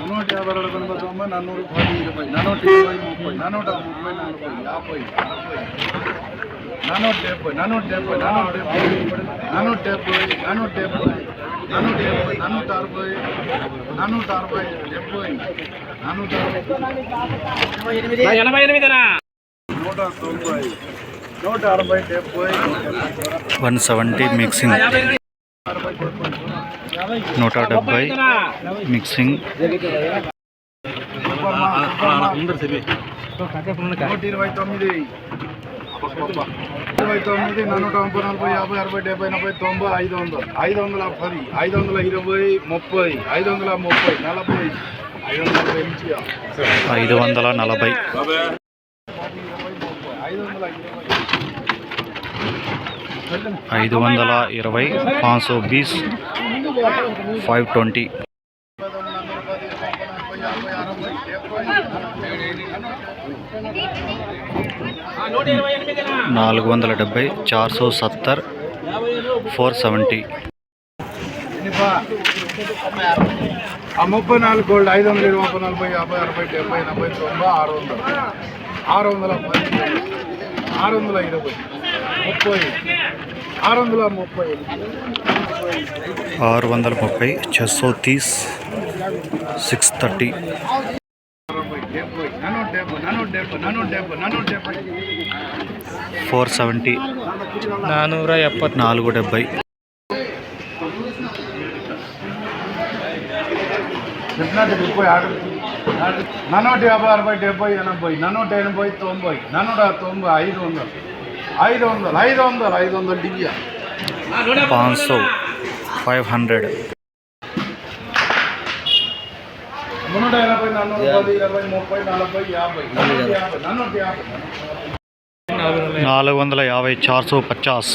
నూట యాభై రెండు వందల తొంభై నన్నూరు పది ఇరవై నన్నూట ఇరవై ముప్పై నన్నూట ముప్పై నలభై యాభై నన్నూట డెబ్బై నన్నూట డెబ్బై నన్నూట డెబ్బై నన్నూట డెబ్బై నన్నూట డెబ్బై నన్నూట డెబ్బై నన్నూట అరవై నన్నూట అరవై డెబ్బై నన్నూట ఎనభై ఎనిమిదినా నూట తొంభై నూట అరవై డెబ్బై వన్ సెవెంటీ మిక్సింగ్. నూట డెబ్బై మిక్సింగ్. నూట ఇరవై తొమ్మిది ఇరవై తొమ్మిది నూట తొంభై నలభై యాభై అరవై డెబ్బై ఎనభై తొంభై ఐదు వందలు ఐదు వందల పది ఐదు వందల ఇరవై ముప్పై ఐదు వందల ముప్పై నలభై ఐదు వందల ఎనిమిది ఐదు వందల నలభై. ఐదు వందల ఐదు వందల ఇరవై పాంచ్ సో బీస్ ఫైవ్ ట్వంటీ. నాలుగు వందల డెబ్బై చార్ సో సత్తర్ ఫోర్ సెవెంటీ. ముప్పై నాలుగు గోల్డ్ ఐదు వందల ఇరవై ముప్పై నలభై యాభై అరవై డెబ్బై ఎనభై తొంభై ఆరు వందలు ఆరు వందల ఆరు వందల ఇరవై ముప్పై. ఆరు వందల ముప్పై. ఆరు వందల ముప్పై చెస్సో తీస్ సిక్స్ థర్టీ. Four seventy. నానూర ఎప్పటి నాలుగు డెబ్బై. నూట యాభై అరవై డెబ్బై ఎనభై నూట ఎనభై తొంభై నూట తొంభై ఐదు వందలు. ఐదు వందలు ఐదు వందలు ఐదు వందలు దివ్య పాంచ్ ఫైవ్ హండ్రెడ్. నూట ఎనభై నూట ఇరవై ముప్పై నలభై యాభై. నాలుగు వందల యాభై చార్సో పచాస్.